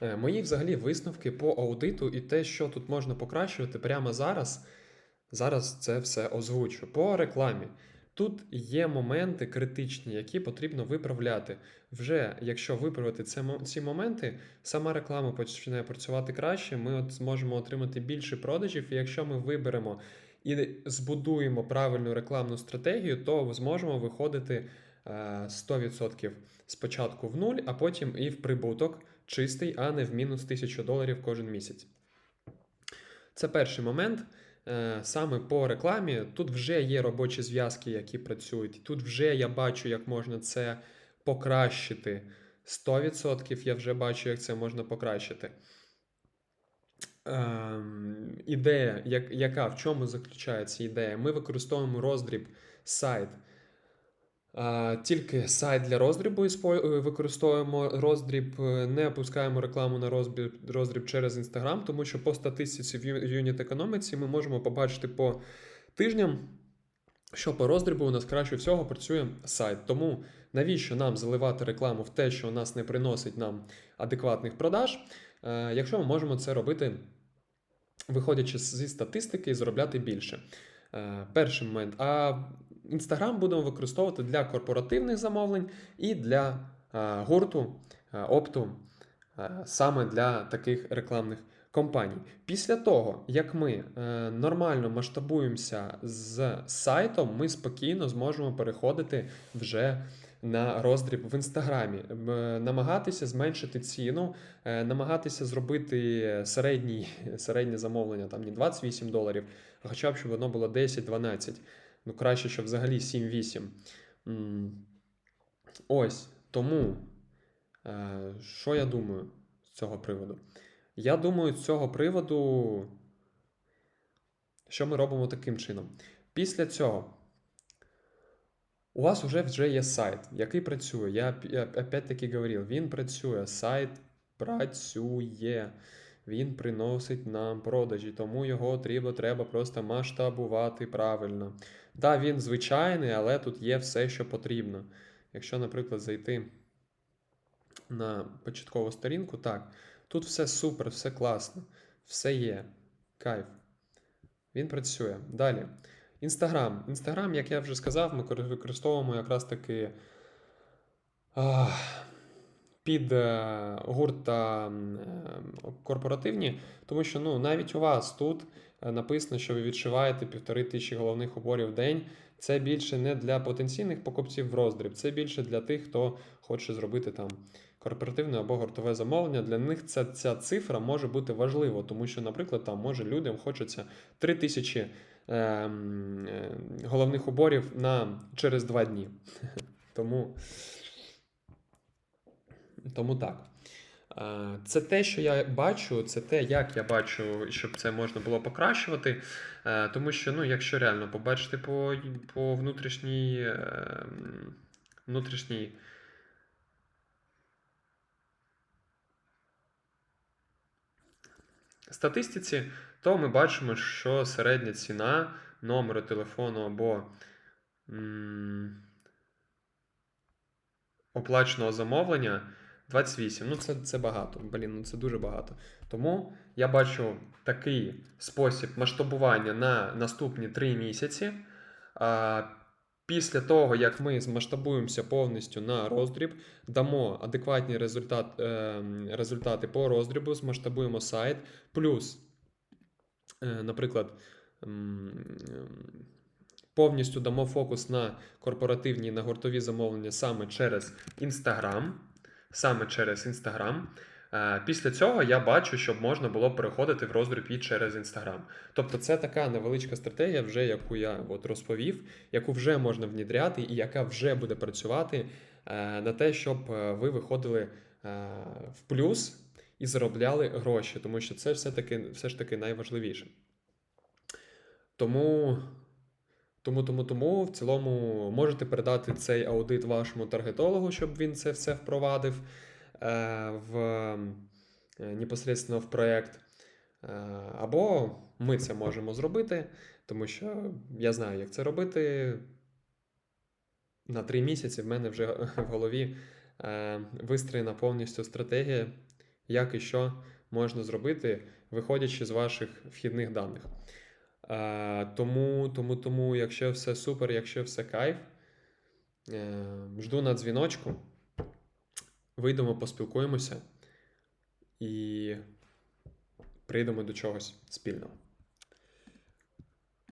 Е, Мої взагалі висновки по аудиту і те, що тут можна покращувати прямо зараз. Зараз це все озвучу. По рекламі. Тут є моменти критичні, які потрібно виправляти. Вже якщо виправити ці моменти, сама реклама почне працювати краще, ми от зможемо отримати більше продажів. І якщо ми виберемо і збудуємо правильну рекламну стратегію, то зможемо виходити е, 100% спочатку в нуль, а потім і в прибуток чистий, а не в мінус 1000 доларів кожен місяць. Це перший момент. Е, Саме по рекламі тут вже є робочі зв'язки, які працюють. Тут вже я бачу, як можна це покращити. 100% я вже бачу, як це можна покращити. Ем, ідея, як, яка в чому заключається ідея? Ми використовуємо роздріб сайт. Тільки сайт для роздрібу е, використовуємо роздріб, е, не опускаємо рекламу на роздріб, роздріб через Instagram, тому що по статистиці в юніт економіці ми можемо побачити по тижням, що по роздрібу у нас краще всього працює сайт. Тому навіщо нам заливати рекламу в те, що у нас не приносить нам адекватних продаж, е, якщо ми можемо це робити, виходячи зі статистики і заробляти більше. Перший момент. А Інстаграм будемо використовувати для корпоративних замовлень і для е, гурту, е, опту, е, саме для таких рекламних компаній. Після того, як ми нормально масштабуємося з сайтом, ми спокійно зможемо переходити вже на роздріб в інстаграмі, намагатися зменшити ціну, намагатися зробити середній, середнє замовлення там не 28 доларів, а хоча б щоб воно було 10-12. Ну, краще, щоб взагалі 7-8. Ось тому, е, що я думаю з цього приводу? Я думаю, з цього приводу, що ми робимо таким чином. Після цього у вас вже вже є сайт, який працює. Я опять-таки говорив, він працює, сайт працює, він приносить нам продажі, тому його треба, треба просто масштабувати правильно. Так, він звичайний, але тут є все, що потрібно. Якщо, наприклад, зайти на початкову сторінку, так, тут все супер, все класно, все є. Кайф. Він працює. Далі. Інстаграм. Інстаграм, як я вже сказав, ми використовуємо якраз таки а, під е, гурт та е, корпоративні, тому що ну, навіть у вас тут е, написано, що ви відшиваєте півтори тисячі головних уборів в день. Це більше не для потенційних покупців в роздріб, це більше для тих, хто хоче зробити там корпоративне або гуртове замовлення. Для них ця, ця цифра може бути важлива, тому що, наприклад, там може людям хочеться 3 тисячі головних уборів на через 2 дні. Тому, тому так. Е, Це те, що я бачу, це те, як я бачу, щоб це можна було покращувати. Е, Тому що, ну, якщо реально побачити по, по внутрішній, ем, внутрішній статистиці, то ми бачимо, що середня ціна номеру телефону або м, оплаченого замовлення 28. Ну, це, це багато. Блін, ну це дуже багато. Тому я бачу такий спосіб масштабування на наступні 3 місяці. А, Після того, як ми змасштабуємося повністю на роздріб, дамо адекватні результат, е, результати по роздрібу, змасштабуємо сайт, плюс, е, наприклад, ем, повністю дамо фокус на корпоративні на гуртові замовлення саме через Instagram. Саме через Instagram. Е, Після цього я бачу, щоб можна було переходити в роздріб і через Instagram. Тобто це така невеличка стратегія, вже яку я от розповів, яку вже можна внідряти, і яка вже буде працювати е, на те, щоб е, ви виходили в плюс і заробляли гроші, тому що це все таки все ж таки найважливіше. Тому. Тому, тому, тому в цілому можете передати цей аудит вашому таргетологу, щоб він це все впровадив е, в е, непосередньо в проєкт. Е, або ми це можемо зробити, тому що я знаю, як це робити. На три місяці в мене вже в голові е, вистроєна повністю стратегія, як і що можна зробити, виходячи з ваших вхідних даних. Тому, тому, тому, якщо все супер, якщо все кайф, е, жду на дзвіночку, вийдемо, поспілкуємося і прийдемо до чогось спільного.